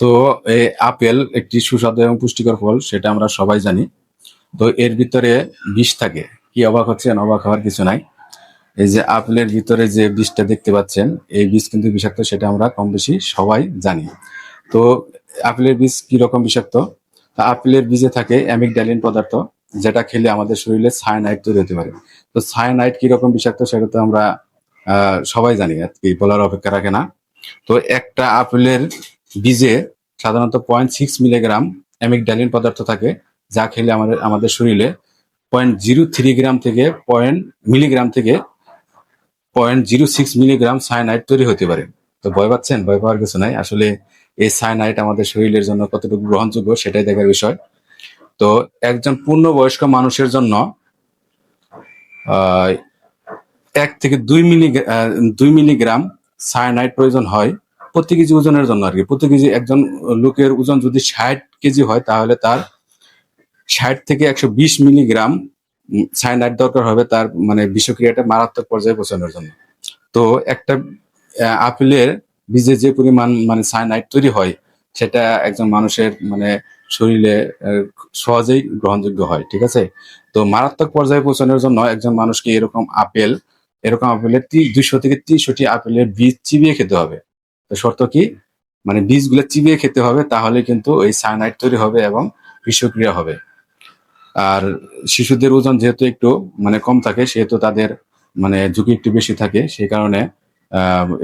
তো এই আপেল একটি সুস্বাদু এবং পুষ্টিকর ফল, সেটা আমরা সবাই জানি। তো, এর ভিতরে বিষ থাকে। কি অবাক হচ্ছেন? অবাক হওয়ার কিছু নাই। এই যে, আপেলের ভিতরে যে বীজটা দেখতে পাচ্ছেন, এই বীজ কিন্তু বিষাক্ত, সেটা আমরা কম বেশি সবাই জানি। তো, আপেলের বীজ কি রকম বিষাক্ত? আপেলের বীজে থাকে অ্যামিকডালিন পদার্থ, যেটা খেলে আমাদের শরীরে সায়ানাইড তৈরি হতে পারে। তো, সায়ানাইড কি রকম বিষাক্ত, সেটা তো আমরা সবাই জানি, আর কি বলার অপেক্ষা রাখে না। তো, একটা আপেলের বীজে সাধারণত পয়েন্ট সিক্স মিলিগ্রাম অ্যামিকডালিন পদার্থ থাকে, যা খেলে আমাদের আমাদের শরীরে পয়েন্ট জিরো থ্রি গ্রাম থেকে পয়েন্ট মিলিগ্রাম থেকে point zero six milligram cyanide তৈরি হতে পারে। তো ভয় পাচ্ছেন? ভয় পাওয়ার কিছু নাই। আসলে এই সায়ানাইড আমাদের শরীরের জন্য কতটুকু গ্রহণযোগ্য সেটাই দেখার বিষয়। তো একজন পূর্ণবয়স্ক মানুষের জন্য এক থেকে দুই মিলি দুই মিলিগ্রাম সায়ানাইড প্রয়োজন হয়। প্রতি কেজি ওজনের জন্য আর কি। প্রতি কেজি একজন লোকের ওজন যদি ষাট কেজি হয়, তাহলে তার ষাট থেকে একশো বিশ মিলিগ্রাম সায়ানাইড দরকার হবে তার মানে বিষক্রিয়াটা মারাত্মক পর্যায়ে পৌঁছানোর জন্য। তো একটা আপেলের বীজে যে পরিমাণ মানে সায়ানাইড তৈরি হয়, সেটা একজন মানুষের মানে শরীরে সহজেই গ্রহণযোগ্য হয়, ঠিক আছে? তো মারাত্মক পর্যায়ে পৌঁছানোর জন্য একজন মানুষকে এরকম আপেল, এরকম আপেলের দুইশো থেকে তিনশোটি আপেলের বীজ চিবিয়ে খেতে হবে। তো শর্ত কি? মানে বীজগুলো চিবিয়ে খেতে হবে, তাহলে কিন্তু ওই সায়ানাইড তৈরি হবে এবং বিষক্রিয়া হবে। আর শিশুদের ওজন যেহেতু একটু মানে কম থাকে, সেহেতু তাদের মানে ঝুঁকি একটু বেশি থাকে, সেই কারণে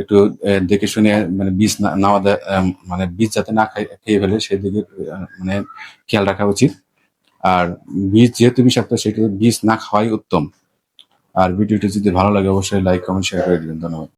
একটু দেখে শুনে মানে বীজ না মানে বীজ যাতে না খেয়ে ফেলে, সেদিকে মানে খেয়াল রাখা উচিত। আর বীজ যেহেতু বিষাক্ত, সেহেতু বীজ না খাওয়াই উত্তম। আর ভিডিওটি যদি ভালো লাগে, অবশ্যই লাইক কমেন্ট শেয়ার করে দিবেন। ধন্যবাদ।